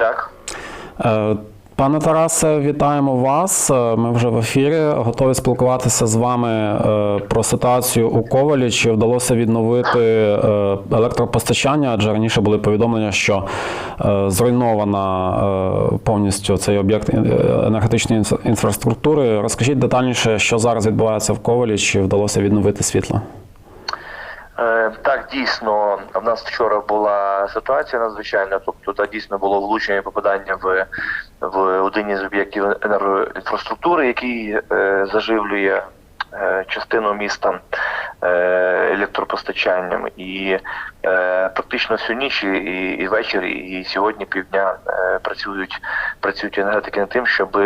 Так. Е, Пане Тарасе, вітаємо вас. Е, Ми вже в ефірі. Готові спілкуватися з вами е, про ситуацію у Ковалі. Чи вдалося відновити електропостачання? Адже раніше були повідомлення, що зруйнована повністю цей об'єкт енергетичної інфраструктури. Розкажіть детальніше, що зараз відбувається в Ковалі, чи вдалося відновити світло? Е, Так, дійсно, в нас вчора була ситуація надзвичайна, тобто та дійсно було влучення попадання в, в один із об'єктів енергоінфраструктури, який е, заживлює е, частину міста електропостачанням. І е, практично всю ніч і, і ввечері, і сьогодні півдня е, працюють, працюють енергетики над тим, щоб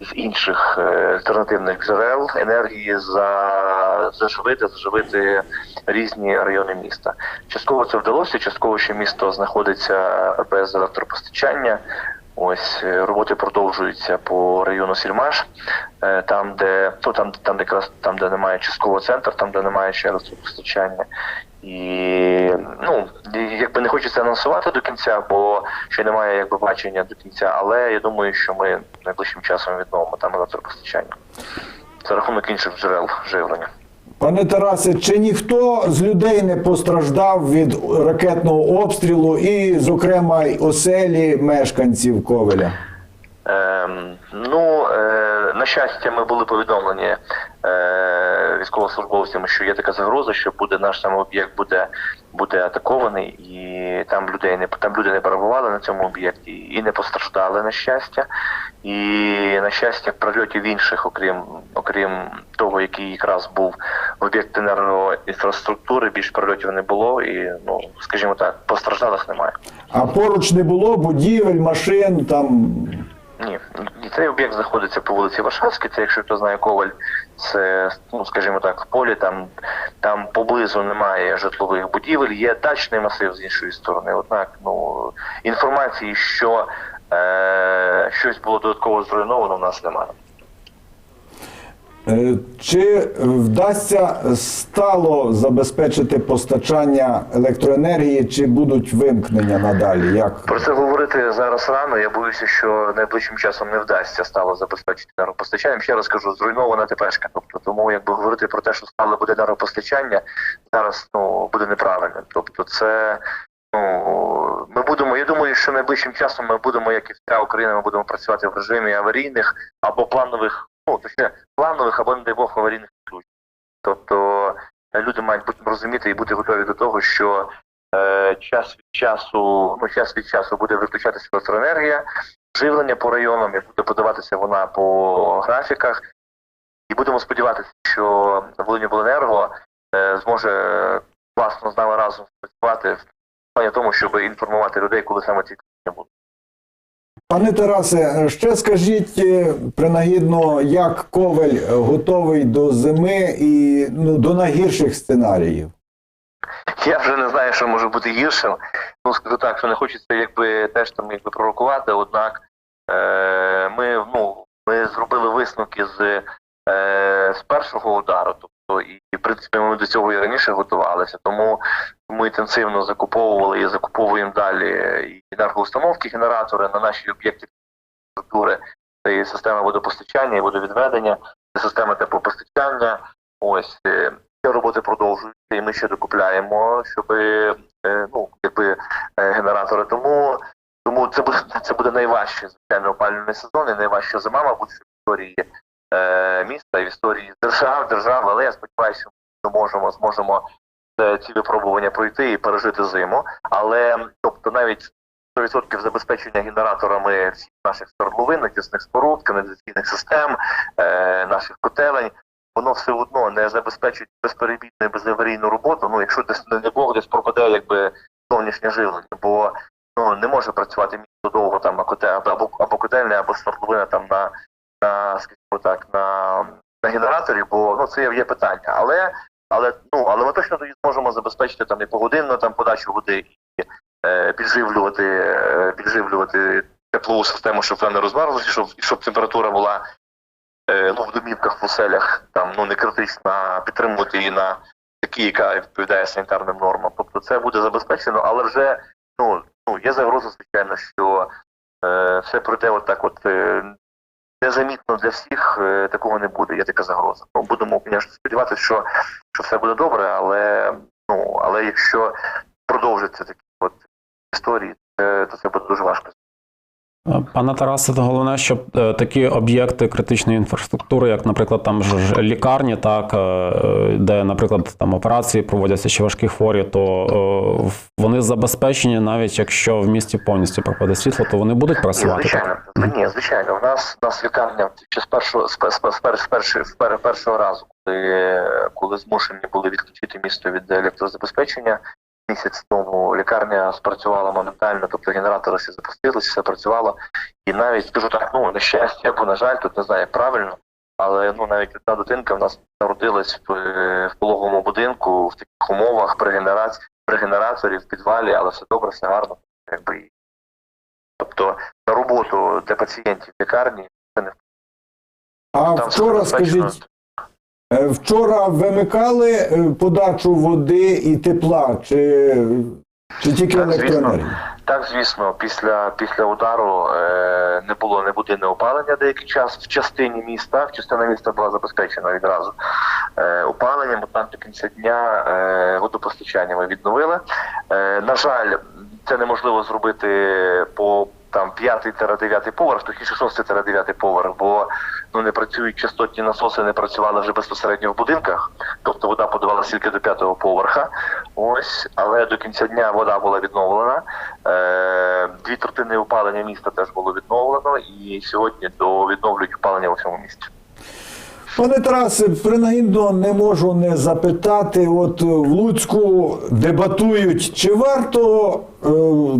з інших е, альтернативних джерел енергії за, заживити, заживити різні райони міста. Частково це вдалося, частково ще місто знаходиться без електропостачання. Ось е, роботи продовжуються по району Сільмаш, е, там, де ну там, там, де якраз там, де немає частково центр, там де немає ще електропостачання. І ну якби не хочеться анонсувати до кінця, бо ще немає якби бачення до кінця. Але я думаю, що ми найближчим часом відновимо там електропостачання за рахунок інших джерел живлення. Пане Тарасе, чи ніхто з людей не постраждав від ракетного обстрілу і, зокрема, оселі мешканців Ковеля? Ем, ну, е, на щастя, ми були повідомлені е, військовослужбовцями, що є така загроза, що буде наш сам об'єкт буде, буде атакований, і там людей не там люди не перебували на цьому об'єкті і не постраждали на щастя. І на щастя, прильотів інших, окрім окрім того, який якраз був в об'єкт енергоінфраструктури, більш прильотів не було, і ну скажімо так, постраждалих немає. А поруч не було будівель, машин там. Ні, ні, цей об'єкт знаходиться по вулиці Варшавській. Це якщо хто знає Коваль, це ну скажімо так, в полі. Там там поблизу немає житлових будівель, є дачний масив з іншої сторони. Однак, ну інформації, що е, щось було додатково зруйновано, в нас немає. Е, Чи вдасться стало забезпечити постачання електроенергії, чи будуть вимкнення надалі? Як Про це говорити зараз рано. Я боюся, що найближчим часом не вдасться стало забезпечити енергопостачанням. Ще раз кажу, зруйнована ТПшка. Тобто, тому якби говорити про те, що стало буде енергопостачання, зараз ну буде неправильно. Тобто, це ну ми будемо. Я думаю, що найближчим часом ми будемо, як і вся Україна, ми будемо працювати в режимі аварійних або планових, точніше, планових або не дай Бог аварійних включень. Тобто е, люди мають бути розуміти і бути готові до того, що е, час від часу, ну час від часу буде виключатися електроенергія, живлення по районам, і буде подаватися вона по графіках. І будемо сподіватися, що Волиньобленерго е, зможе класно з нами разом працювати в плані тому, щоб інформувати людей, коли саме ці будуть. Пане Тарасе, ще скажіть е, принагідно, як Ковель готовий до зими і ну до найгірших сценаріїв? Я вже не знаю, що може бути гіршим. Ну скажу так, що не хочеться якби теж там якби пророкувати. Однак е, ми ну ми зробили висновки з, е, з першого удару. Тобто, і в принципі ми до цього і раніше готувалися. Тому ми інтенсивно закуповували і закуповуємо далі енергоустановки, генератори на наші об'єкти інфраструктури. Це і система водопостачання, і водовідведення, це система теплопостачання. Ось е, ці роботи продовжуються, і ми ще докупляємо, щоб е, ну якби е, генератори. Тому тому це буде це буде найважче звичайно опалювальний сезон і найважча зима, мабуть, в історії е, міста і в історії держав, держави. Але я сподіваюся, що ми зможемо зможемо е, ці випробування пройти і пережити зиму. Але тобто навіть 100% забезпечення генераторами всіх наших свердловин, натісних споруд, каналізаційних систем, е, наших котелень, воно все одно не забезпечить безперебійну безаварійну роботу. Ну, якщо десь не Бог десь пропаде якби зовнішнє живлення, бо ну не може працювати місто довго там або або, котельня, або свердловина там на, на скажімо так, на, на генераторі, бо ну це є питання. Але але ну але ми точно тоді зможемо забезпечити там і погодинну там подачу води і е, підживлювати, е, підживлювати теплову систему, щоб вона не розмерзлася, щоб щоб температура була е, ну в домівках в оселях там ну не критична, підтримувати її на такій, яка відповідає санітарним нормам. Тобто це буде забезпечено, але вже ну ну є загроза, звичайно, що е, все пройде отак, от е, незамітно для всіх, е, такого не буде. Є така загроза. Ну, будемо, звісно, сподіватися, що, що все буде добре, але ну але якщо продовжаться такі от історії, то це буде дуже важко. Е, Пане Тарасе, то головне, щоб е, такі об'єкти критичної інфраструктури, як, наприклад, там ж лікарні, так, е, де, наприклад, там операції проводяться чи важкі хворі, то вони забезпечені, навіть якщо в місті повністю пропаде світло, то вони будуть Ні, працювати. звичайно, Так? ні, звичайно. У нас у нас лікарня ще з першого з, пер- з, першого разу, коли, коли змушені були відключити місто від електрозабезпечення. Місяць тому лікарня спрацювала моментально, тобто генератори всі запустилися, все працювало. І навіть скажу так, ну на щастя або на жаль, тут не знаю як правильно, але ну навіть одна дитинка в нас народилась в, в пологовому будинку в таких умовах при генерації при генераторі в підвалі, але все добре, все гарно, якби Тобто на роботу для пацієнтів в лікарні це не А там вчора, скажіть, вчора вимикали е, подачу води і тепла, чи, чи тільки Так, звісно. електроенергії? Так, звісно, після після удару е, не було не буде опалення деякий час в частині міста. Частина міста була забезпечена відразу е, опаленням. Там до кінця дня е, водопостачання ми відновили. Е, на жаль, це неможливо зробити по там п'ятий та дев'ятий поверх, точніше шостий та дев'ятий поверх, бо ну не працюють частотні насоси, не працювали вже безпосередньо в будинках. Тобто вода подавалася тільки до п'ятого поверха. Ось, але до кінця дня вода була відновлена. Е, дві третини опалення міста теж було відновлено, і сьогодні до відновлюють опалення у всьому місті. Пане Тарасе, принагідно не можу не запитати. От е, в Луцьку дебатують, чи варто е,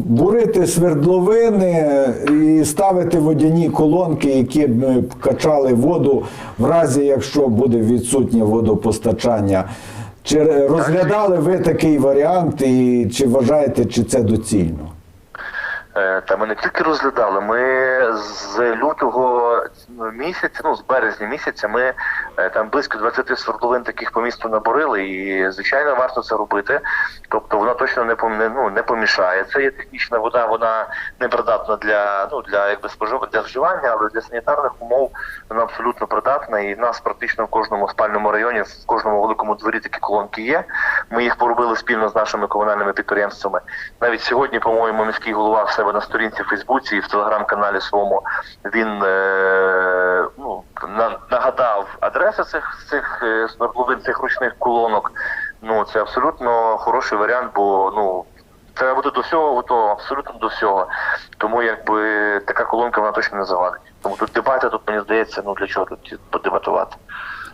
бурити свердловини і ставити водяні колонки, які б е, качали воду в разі, якщо буде відсутнє водопостачання. Чи е, розглядали ви такий варіант, і чи вважаєте, чи це доцільно? Е, Та ми не тільки розглядали, ми з лютого місяця, ну з березня місяця, ми е, там близько 20 свердловин таких по місту наборили, і звичайно варто це робити. Тобто вона точно не ну, не помішає. Це є технічна вода, вона не придатна для ну для якби спожив для вживання, але для санітарних умов вона абсолютно придатна. І в нас практично в кожному спальному районі, в кожному великому дворі такі колонки є. Ми їх поробили спільно з нашими комунальними підприємствами. Навіть сьогодні, по-моєму, міський голова в себе на сторінці в Фейсбуці і в телеграм-каналі своєму він е, ну, на, нагадав адреси цих цих е, свердловин, цих ручних колонок. Ну це абсолютно хороший варіант, бо ну. Треба буде до всього готово, абсолютно до всього. Тому якби така колонка вона точно не завадить. Тому тут дебати, тут мені здається, ну для чого тут подебатувати.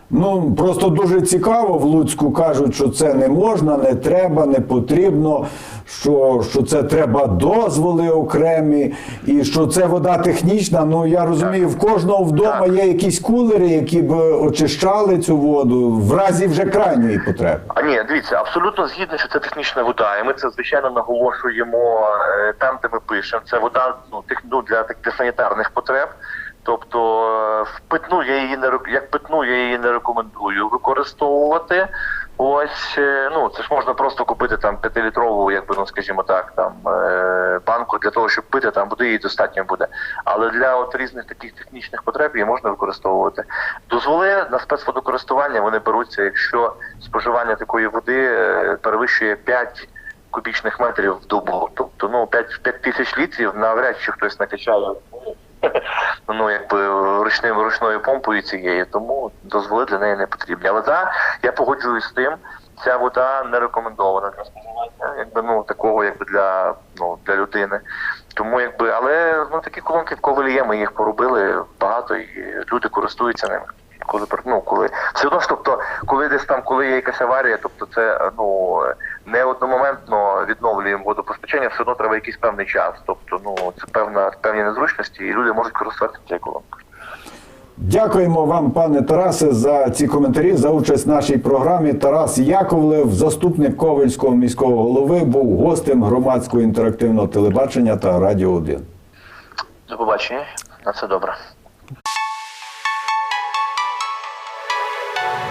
Ну просто дуже цікаво. В Луцьку кажуть, що це не можна, не треба, не потрібно. Що, що це треба дозволи окремі, і що це вода технічна. Ну я розумію, в кожного вдома є якісь кулери, які б очищали цю воду в разі вже крайньої потреби. А ні, дивіться, абсолютно згідно, що це технічна вода, і ми це звичайно наголошуємо е, там, де ми пишемо. Це вода ну, ну, для, для санітарних потреб. Тобто е, питну я її не як питну я її не рекомендую використовувати. Ось е, ну це ж можна просто купити там п'ятилітрову, якби ну скажімо так, там е, банку для того, щоб пити, там води її достатньо буде. Але для от різних таких технічних потреб її можна використовувати. Дозволи на спецводокористування вони беруться, якщо споживання такої води перевищує 5 кубічних метрів в добу. Тобто ну 5, 5 тисяч літрів навряд чи хтось накачає. Ну, якби ручним ручною помпою цією, тому дозволи для неї не потрібні. Але да, я погоджуюсь з тим, ця вода не рекомендована для споживання, якби ну такого, якби для ну для людини. Тому якби, але ну такі колонки в ковалі ми їх поробили багато, і люди користуються ними. Коли ну, коли все одно ж, тобто, коли десь там, коли є якась аварія, тобто це ну не одномоментно відновлюємо водопостачання, все одно треба якийсь певний час. Тобто, ну це певна певні незручності, і люди можуть користуватися цією колонкою. Дякуємо вам, пане Тарасе, за ці коментарі, за участь в нашій програмі. Тарас Яковлев, заступник Ковельського міського голови, був гостем громадського інтерактивного телебачення та радіо 1. До побачення, на все добре.